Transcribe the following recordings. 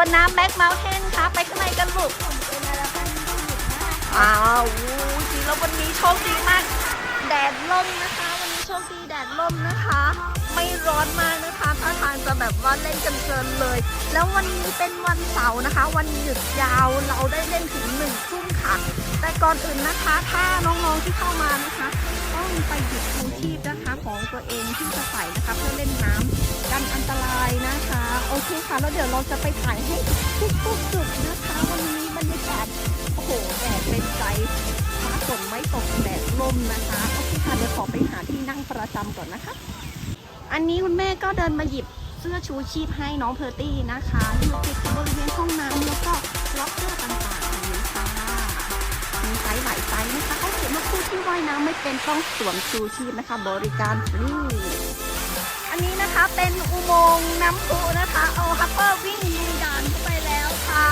วนน้ำแบ็กเมลเทนค่ะ ไปข้างในกันลูกอ้าวจริงแล้ววันนี้โชคดีมาก แดดล่มนะคะ วันนี้โชคดีแดดล่มนะคะ ไม่ร้อนมากนะคะท่าทางจะแบบว่าเล่นกันเพลินเลย แล้ววันนี้เป็นวันเสาร์นะคะ วันหยุดยาวเราได้เล่นถึงหนึ่งทุ่มค่ะ แต่ก่อนอื่นนะคะ ถ้าน้องๆที่เข้ามานะคะ ต้องไปหยิบชูชีพนะคะของตัวเองที่จะใส่นะคะเพื่อเล่นน้ำ กันอันตรายนะคะ โอเคค่ะ แล้วเดี๋ยวเราจะไปถ่ายให้ทุกๆจุดนะคะ วันนี้บรรยากาศโอ้โหแดดเป็นใจฟ้าฝนไม่ตกแดดลมนะคะ โอเคค่ะ เดี๋ยวขอไปหาที่นั่งประจำก่อนนะคะ อันนี้คุณแม่ก็เดินมาหยิบเสื้อชูชีพให้น้องเพอร์ตี้นะคะอยู่ติดกับบริเวณห้องน้ำแล้วก็ล็อกเกอร์ต่างๆอย่างนี้ค่ะมีไซส์หลายไซส์นะคะเขาเขียนว่าผู้ที่ว่ายน้ำไม่เป็นต้องสวมชูชีพนะคะ บริการฟรี นนี้นะคะเป็นอุโมงค์น้ำพุนะคะเอาฮัปเปอร์วิ่งลุยด่านเข้าไปแล้วค่ะ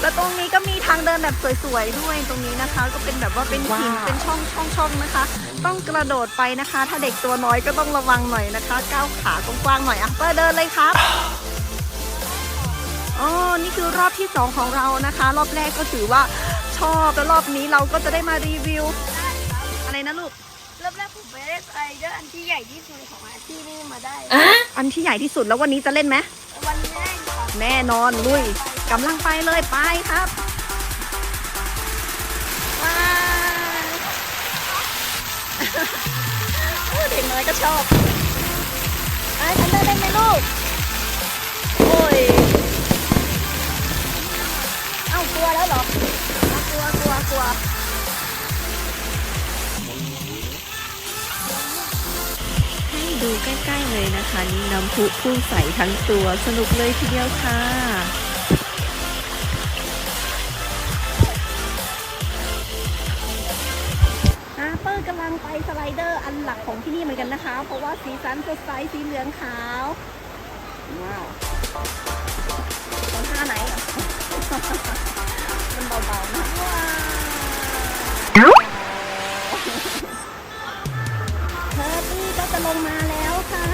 แล้วตรงนี้ก็มีทางเดินแบบสวยๆด้วยตรงนี้นะคะ ก็เป็นแบบว่าเป็นหินเป็นช่องช่องช่องนะคะ ต้องกระโดดไปนะคะ ถ้าเด็กตัวน้อยก็ต้องระวังหน่อยนะคะก้าวขากว้างๆหน่อยอะเปิดเดินเลยครับอ๋อนี่คือรอบที่สองของเรานะคะ รอบแรกก็ถือว่าชอบแล้วรอบนี้เราก็จะได้มารีวิว อะไรนะลูก เริ่มแรกผมไปได้สไลเดอร์อันที่ใหญ่ที่สุดของอาที่นี่มาได้ อันที่ใหญ่ที่สุดแล้ววันนี้จะเล่นไหมวันนี้ได้ครับแน่นอนลุยกำลังไปเลยไปครับว้าวโอ้เด็กน้อยก็ชอบไอ้ฉันได้เล่นไหมลูกโอ้ยเอ้ากลัวแล้วเหรออ้าวกลัวกลัวกลัว ดูใกล้ๆเลยนะคะนี่น้ำพุพุ่งใสทั้งตัวสนุกเลยทีเดียวค่ะฮาเปอร์กำลังไปสไลเดอร์อันหลักของที่นี่เหมือนกันนะคะ เพราะว่าสีสันสดใสสีเหลืองขาว ว้าวตอนท่าไหนอะมันเบาๆนะว้าว งมาแล้วค่ะ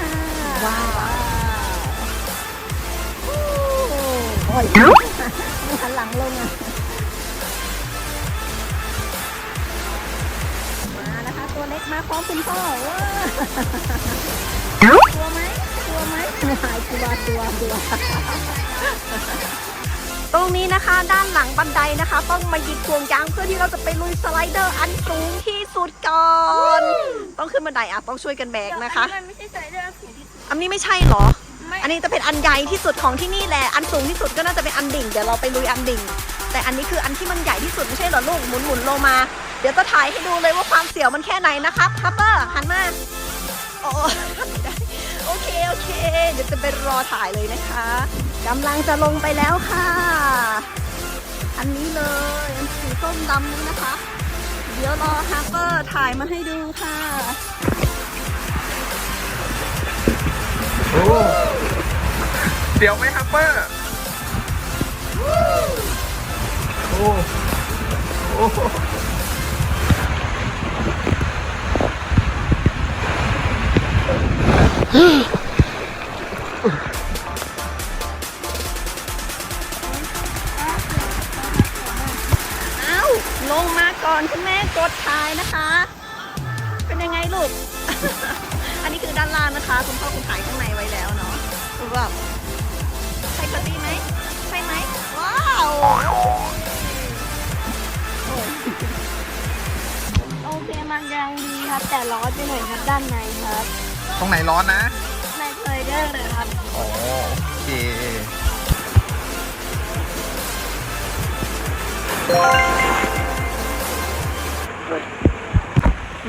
ว้าวโอ้ยหันหลังลงอะ มานะคะ ตัวเล็กมาพร้อมคุณพ่อว้าวกลัวไหมกลัวไหมหายกลัวกลัวกลัวตรงนี้นะคะด้านหลังบันไดนะคะ ต้องมาหยิบพวงยางเพื่อที่เราจะไปลุยสไลเดอร์อันสูงที่ สุดก่อน ต้องขึ้นบันไดอะต้องช่วยกันแบกนะคะมันไม่ใช่สไลเดอร์สูงที่สุด อันนี้ไม่ใช่เหรอ ไม่ อันนี้จะเป็นอันใหญ่ที่สุดของที่นี่แหละ อันสูงที่สุดก็น่าจะเป็นอันดิ่ง เดี๋ยวเราไปลุยอันดิ่ง แต่อันนี้คืออันที่มันใหญ่ที่สุดไม่ใช่เหรอลูก หมุนหมุนๆลงมา เดี๋ยวจะถ่ายให้ดูเลยว่าความเสียวมันแค่ไหนนะครับฮัปเปอร์หันมา โอ้หันไม่ได้โอเค โอเค เดี๋ยวจะไปรอถ่ายเลยนะคะกำลังจะลงไปแล้วค่ะ อันนี้เลยอันสีส้มดำนี้นะคะ เดี๋ยวรอฮัปเปอร์ถ่ายมาให้ดูค่ะ โอ้เดี๋ยวไหมฮัปเปอร์โอ้โอ้ อนคุณแม่กดถ่ายนะคะ เป็นยังไงลูก อันนี้คือด้านล่างนะคะคุณพ่อคุณถ่ายข้างในไว้แล้วเนาะคือแบบใช่กระตี้ไหมใช่ไหมว้าวโอ้ยโอเคมันยังดีครับ แต่ร้อนไปหน่อยครับด้านในครับ ตรงไหนร้อนนะในสไลเดอร์เลยครับอ๋อโอเค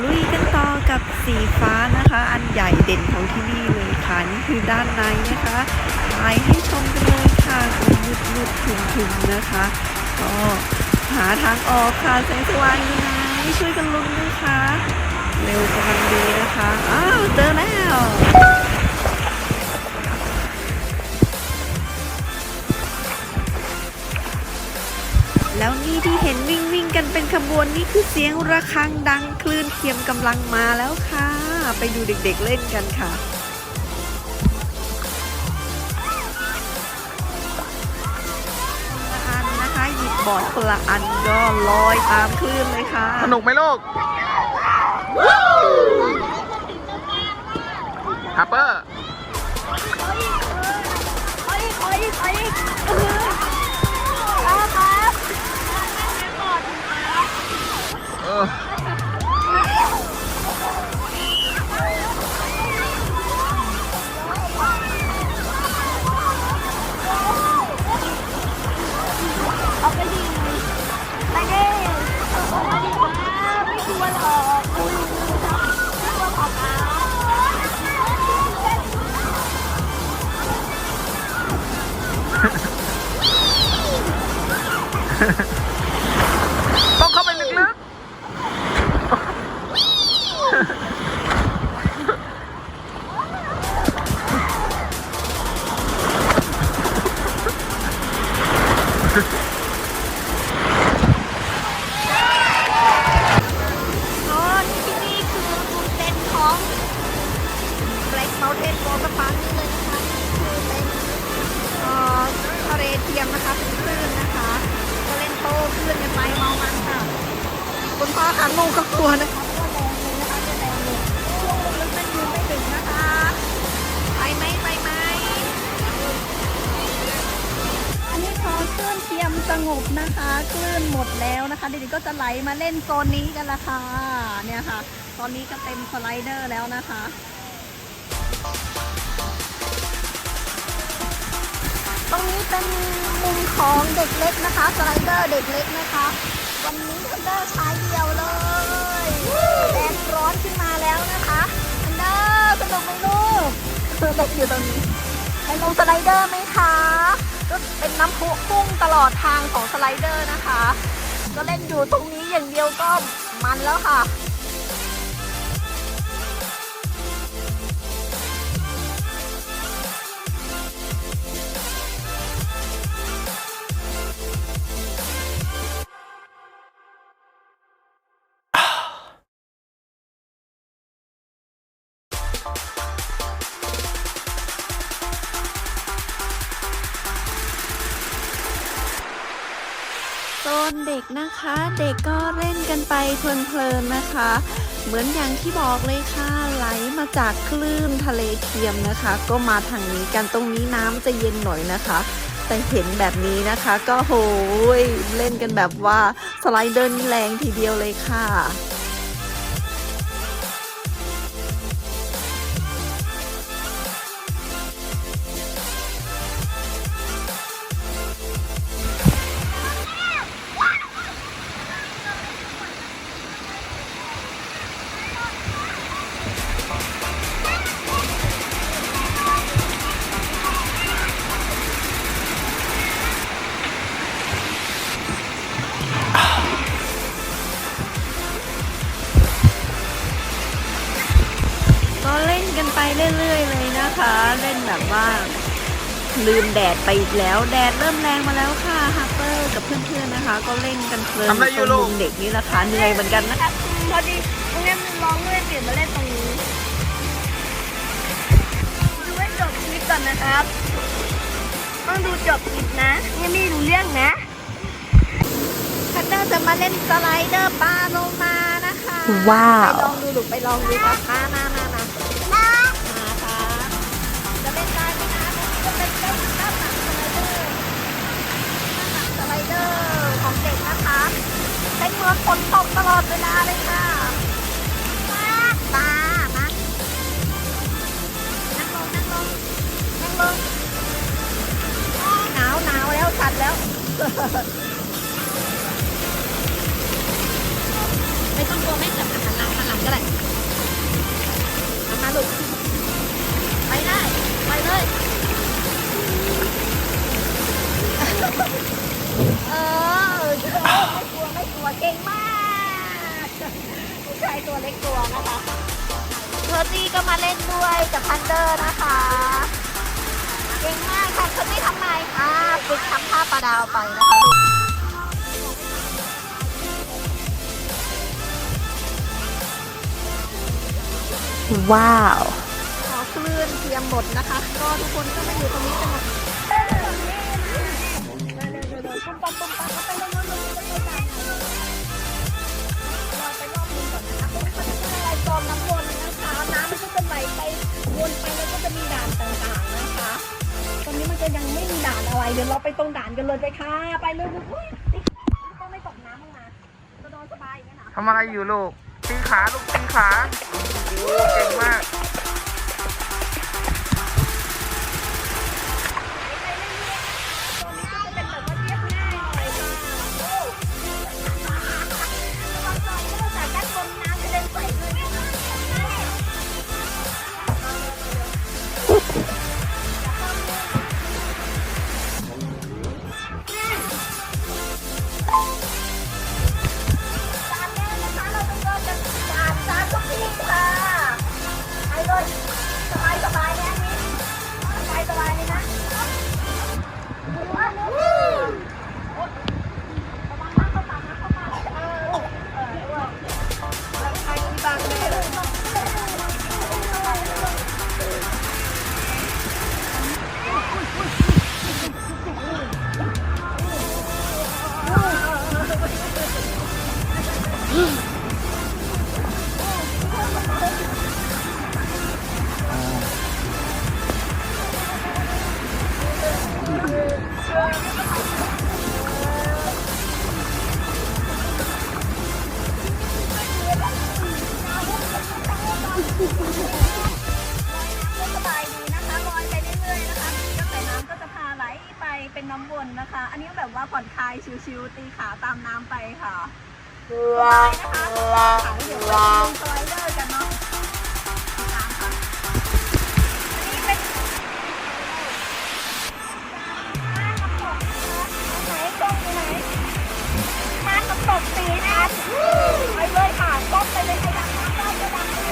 ลุยกันต่อกับสีฟ้านะคะ อันใหญ่เด่นของที่นี่เลยค่ะ นี่คือด้านในนะคะถ่ายให้ชมกันเลยค่ะมืดมืดถึงถึงนะคะ ก็หาทางออกค่ะแสงสว่างอยู่ไหนช่วยกันลุ้นด้วยค่ะเร็วกำลังดีนะคะ อ้าวเจอแล้ว แล้วนี่ที่เห็นวิ่งวิ่งกันเป็นขบวนนี่คือเสียงระฆังดังคลื่นเทียมกำลังมาแล้วค่ะ ไปดูเด็กๆเล่นกันค่ะบอร์ดคนละอันก็ลอยตามคลื่นเลยค่ะ สนุกไหมลูกฮัปเปอร์ เคุณพ่อคะลูกก็กลัวนะคะเพราะว่าแรงเลยนะคะจะแรงเลยช่วงลึกๆนั่นยืนไม่ถึงนะคะ ไปไหมไปไหมอันนี้พอคลื่นเทียมสงบนะคะคลื่นหมดแล้วนะคะเด็กๆก็จะไหลมาเล่นโซนนี้กันละค่ะเนี่ยค่ะ ตอนนี้ก็เต็มสไลเดอร์แล้วนะคะตรงนี้เป็นมุมของเด็กเล็กนะคะ สไลเดอร์เด็กเล็กนะคะ วันนี้อันเดอร์ใช้เดียวเลยแดดร้อนขึ้นมาแล้วนะคะอันเดอร์สนุกไหมลูกเด็กอยู่ตรงนี้ไปลงสไลเดอร์ไหมคะก็เป็นน้ำพุพุ่งตลอดทางของสไลเดอร์นะคะ ก็เล่นอยู่ตรงนี้อย่างเดียวก็มันแล้วค่ะ เพลินๆนะคะ เหมือนอย่างที่บอกเลยค่ะไหลมาจากคลื่นทะเลเทียมนะคะ ก็มาทางนี้กันตรงนี้น้ำจะเย็นหน่อยนะคะแต่เห็นแบบนี้นะคะ ก็โหยเล่นกันแบบว่าสไลเดอร์นี่แรงทีเดียวเลยค่ะ ลืมแดดไปอีกแล้ว แดดเริ่มแรงมาแล้วค่ะฮัปเปอร์กับเพื่อนๆนะคะ ก็เล่นกันเพลินทำอะไรอยู่ตรงลูกมุมเด็กนี่แหละค่ะเหนื่อยเหมือนกันนะครับพอดีตรงนี้มันร้องด้วยเปลี่ยนมาเล่นตรงนี้ดูให้จบคลิปก่อนนะครับ ต้องดูจบคลิปนะยังไม่รู้เรื่องนะคันเดอร์จะมาเล่นสไลเดอร์ปลาโลมานะคะว้าว ไปลองดูหรือไปลองดูค่ะมามามามามา อของเด็กนะคะเป็นเหมือนฝนตกตลอดเวลาเลยค่ะมามามานั่งลงนั่งลงนั่งลงหนาวหนาวแล้วสั่นแล้ว ไม่ต้องกลัวไม่เกิดหันหลังหันหลังก็ได้หันมาลูกไปได้ ไปเลย เออไม่กลัวไม่กลัวเก่งมากผู้ชายตัวเล็กตัวนะคะเทอร์ตี้ก็มาเล่นด้วยกับพันเดอร์นะคะ เก่งมากค่ะเทอร์ตี้ทำไมคะฝึกทำท่าปลาดาวไปนะคะลูกว้าว ขอคลื่นเทียมหมดนะคะ ก็ทุกคนก็มาอยู่ตรงนี้กันหมด คุณไปปั๊มปั๊มปั๊มปั๊มไปเรื่อยๆเรื่อยๆเรื่อยๆเราไปรอบนึงก่อนนะคะเป็นอะไรจอมน้ำวนนะคะ น้ำมันก็จะไหลไปวนไปแล้วก็จะมีด่านต่างๆนะคะ ตอนนี้มันจะยังไม่มีด่านอะไร เดี๋ยวเราไปตรงด่านกันเลยไปค่ะ ไปเลยอุ้ยติ๊กไม่ตกน้ำมั้งนะจะนอนสบายอย่างนี้นะทำอะไรอยู่ลูกตีขาลูกตีขาโอ้เก่งมาก Ugh. ไปเลยค่ะก้มไปเลยขยับน้ำได้จะดังเล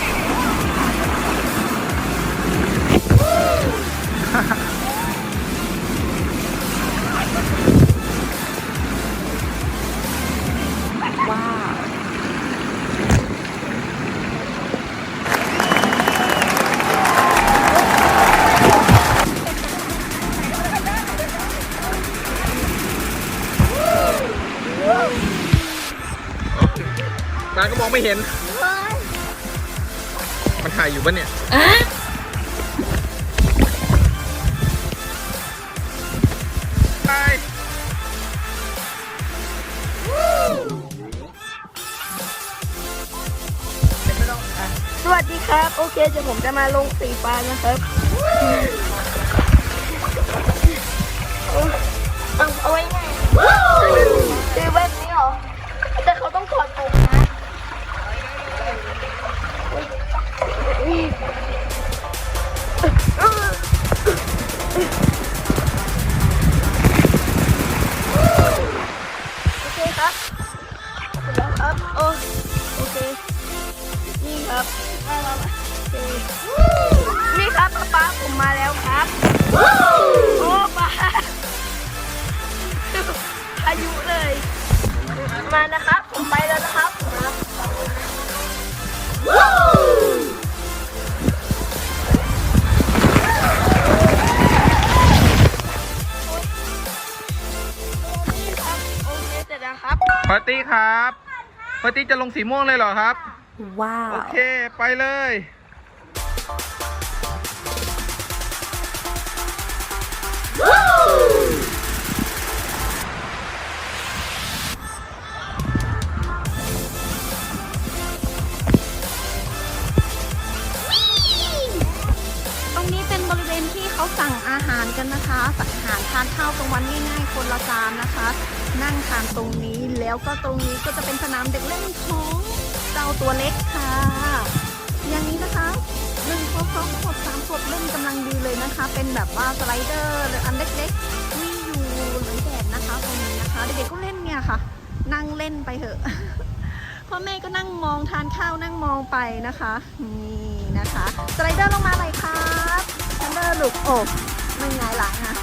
ย ไม่เห็น มันถ่ายอยู่ปะเนี่ยไปสวัสดีครับ โอเคเดี๋ยวผมจะมาลงสีฟ้านะครับ โอโอเค นี่ครับนี่ครับป๊าป๊าผมมาแล้วครับโอ้ป๊าอายุเลย มานะครับ ผมไปแล้วนะครับมนะโอเคเสร็จแล้วครับปาร์ตี้ครับ ปาร์ตี้จะลงสีม่วงเลยเหรอครับ ว้าว โอเคไปเลย ตรงนี้เป็นบริเวณที่เขาสั่งอาหารกันนะคะ สั่งอาหารทานข้าวกลางวันง่ายๆ คนละจานนะคะ นั่งทานตรงนี้ แล้วก็ตรงนี้ก็จะเป็นสนามเด็กเล่นของเจ้าตัวเล็กค่ะ อย่างนี้นะคะหนึ่งขวบสองขวบสามขวบเล่นกำลังดีเลยนะคะ เป็นแบบว่าสไลเดอร์หรืออันเล็กๆมีอยู่หลายแบบนะคะตรงนี้นะคะ เด็กๆก็เล่นเนี่ยค่ะ นั่งเล่นไปเถอะพ่อแม่ก็นั่งมองทานข้าวนั่งมองไปนะคะนี่นะคะสไลเดอร์ลงมาเลยครับสไลเดอร์ลูกโอ้ไม่ไงายหลังอะ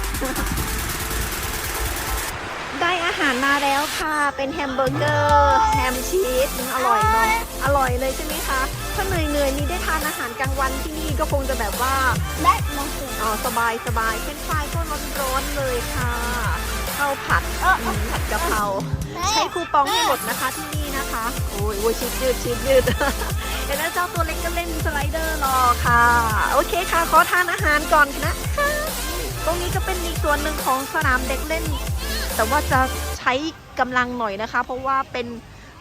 อาหารมาแล้วค่ะ เป็นแฮมเบอร์เกอร์แฮมชีสอร่อยเนาะอร่อยเลยใช่ไหมคะ ถ้าเหนื่อยเหนื่อยนี้ได้ทานอาหารกลางวันที่นี่ก็คงจะแบบว่าได้มอสุอ๋อสบายสบายเป็นไฟก็ร้อนๆเลยค่ะข้าวผัดผัดกะเพราใช้คูปองให้หมดนะคะที่นี่นะคะโอ้ยโอ้ยชิดยืดชิดยืดเห็นแล้วเจ้าตัวเล็กก็เล่นสไลเดอร์รอค่ะ โอเคค่ะขอทานอาหารก่อนนะคะตรงนี้ก็เป็นอีกส่วนหนึ่งของสนามเด็กเล่น แต่ว่าจะใช้กำลังหน่อยนะคะ เพราะว่าเป็น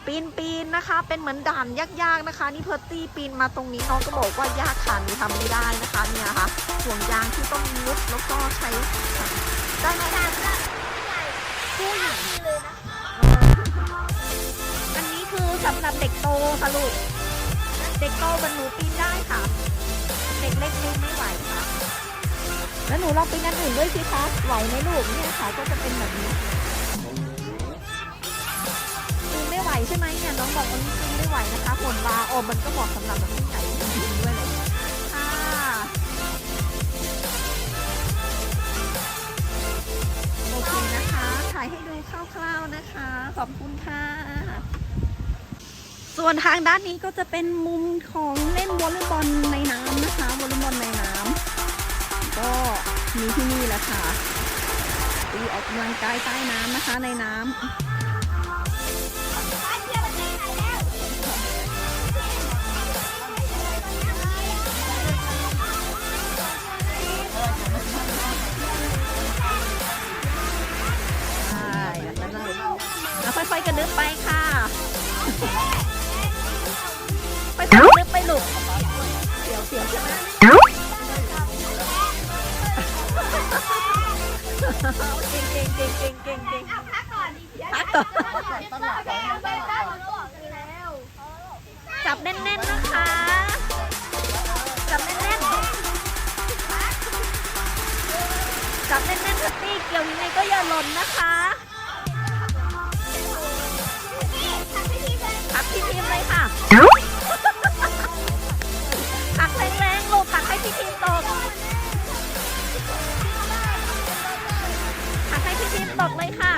ปีนปีนนะคะ เป็นเหมือนด่านยากๆนะคะ นี่เพอร์ตี้ปีนมาตรงนี้น้องก็บอกว่ายากค่ะหนูทำไม่ได้นะคะเนี่ยค่ะห่วงยางที่ต้องมุดแล้วก็ใช้ได้ไหมได้ใหญ่ผู้หญิงเลยนะอันนี้คือสำหรับเด็กโตค่ะลูเด็กโตบนหนูปีนได้ค่ะ เด็กเล็กไม่ไหว แล้วหนูลองไปงานอื่นด้วยสิคะไหวไหมลูกเนี่ยค่ะก็จะเป็นแบบนี้ปูไม่ไหวใช่ไหมเนี่ยน้องบอกว่านี้ปูไม่ไหวนะคะฝนบาโอมันก็เหมาะสำหรับแบบที่ไหนจด้วยเลยค่ะโอเคนะคะ ถ่ายให้ดูคร่าวๆนะคะ ขอบคุณค่ะส่วนทางด้านนี้ก็จะเป็นมุมของเล่นวอลเลย์บอลในน้ำนะคะวอลเลย์บอลในน้ำ ก็มีที่นี่แหละค่ะตีออกกำลังกายใต้น้ำนะคะในน้ำค่อยๆกระดึ๊บไปค่ะไปกระดึ๊บไปหลุกเสียวเสียวใช่ไหม เก่งเก่งเก่งเก่งพักก่อนดีพักก่อนจับแน่นๆนะคะ จับแน่นๆจับแน่นๆสตี้เกี่ยวยังไงก็อย่าหล่นนะคะ อกเลยค่ะ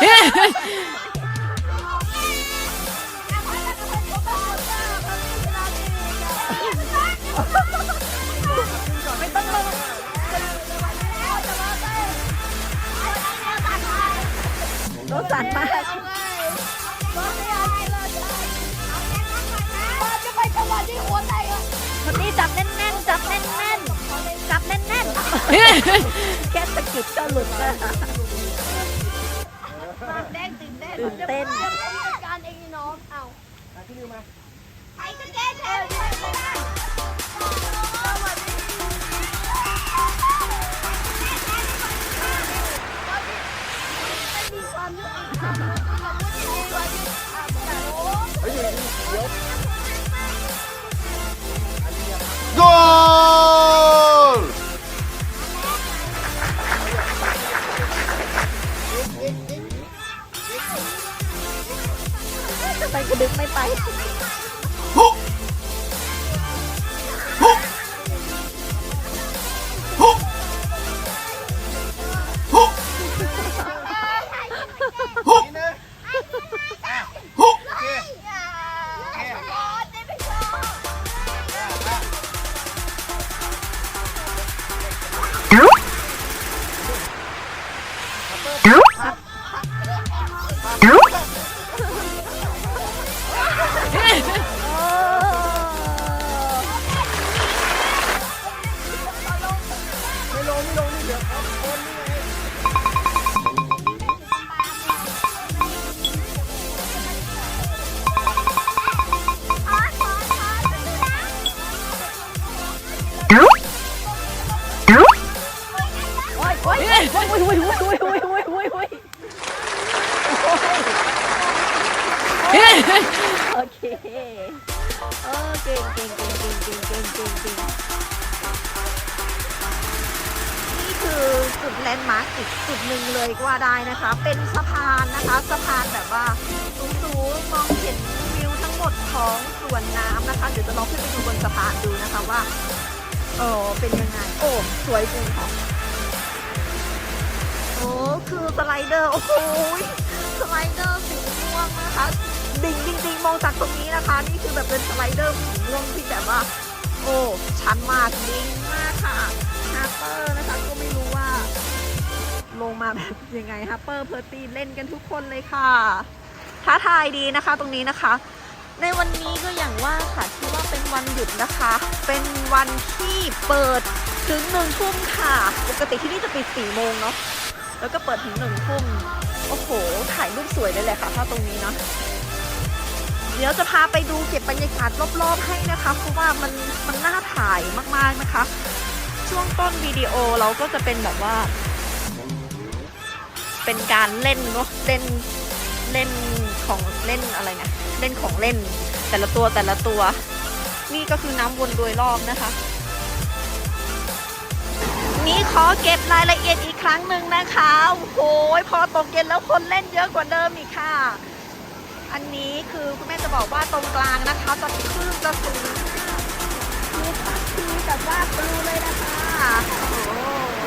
Yeah. จัดมากคนนี้จับแน่นแน่นจับแน่นแน่นจับแน่นแน่นแค่สะกิดก็หลุดแล้วตื่นเต้นตื่นเต้น โอเค โอเก่เก่งเก่งเก่งเก่งเก่งนี่คือจุดแลนด์มาร์กอีกจุดหนึ่งเลยกว่าได้นะคะ เป็นสะพานนะคะ สะพานแบบว่าสูงๆมองเห็นวิวทั้งหมดของสวนน้ำนะคะ เดี๋ยวจะลองขึ้นไปดูบนสะพานดูนะคะว่าเออเป็นยังไง โอ้ สวยจริงค่ะโอ้ คือสไลเดอร์ โอ้ยสไลเดอร์สีม่วงนะคะ ดิ่งจริงๆมองจากตรงนี้นะคะ นี่คือแบบเป็นสไลเดอร์สีม่วงที่แบบว่า โอ้ชันมากดิ่งมากค่ะฮาร์เปอร์นะคะก็ไม่รู้ว่า ลงมาแบบยังไงฮาร์เปอร์เพอร์ตีเล่นกันทุกคนเลยค่ะท้าทายดีนะคะตรงนี้นะคะ ในวันนี้ก็อย่างว่าค่ะที่ว่าเป็นวันหยุดนะคะ เป็นวันที่เปิดถึงหนึ่งทุ่มค่ะ ปกติที่นี่จะปิดสี่โมงเนาะแล้วก็เปิดถึงหนึ่งทุ่มโอ้โห ถ่ายรูปสวยเลยแหละค่ะถ้าตรงนี้เนาะ เดี๋ยวจะพาไปดูเก็บบรรยากาศรอบๆให้นะคะ เพราะว่ามันมันน่าถ่ายมากๆนะคะ ช่วงต้นวิดีโอเราก็จะเป็นแบบว่า เป็นการเล่นเนาะเล่นเล่นของเล่นอะไรนะเล่นของเล่น แต่ละตัวแต่ละตัว นี่ก็คือน้ำวนโดยรอบนะคะนี่ขอเก็บรายละเอียดอีกครั้งหนึ่งนะคะ โอ้โห พอตกเย็นแล้วคนเล่นเยอะกว่าเดิมอีกค่ะ อันนี้คือคุณแม่จะบอกว่าตรงกลางนะคะจะคลื่นจะสูงคือตักทีแบบว่าปลิวเลยนะคะโอ้โห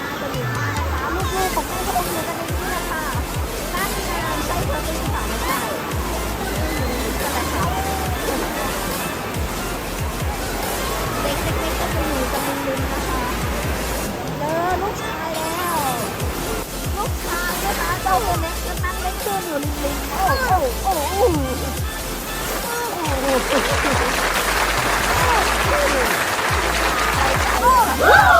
น่าจะดีมากนะคะลูกๆของแม่ก็คงอยู่กันในนี้แหละคะน่าจะงานใช้เธอเป็นสาวใช่นั่นแหละค่ะเด็กๆก็จะอยู่กันริมๆนะคะเจอลูกชายแล้ว ลูกชาย 아, 나오네. 나는 돈 올리네. 오, 오, 오. 오, 오. 오, 오.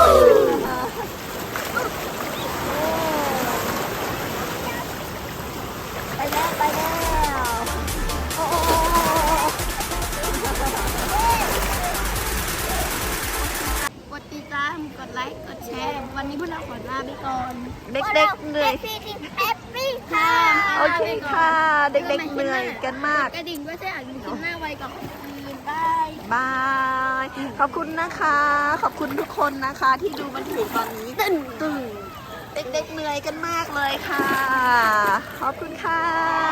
คุณนะคะ ขอบคุณทุกคนนะคะ ที่ดูมาถึงตอนนี้ตึ้งตึ้งเด็กๆเหนื่อยกันมากเลยค่ะ ขอบคุณค่ะ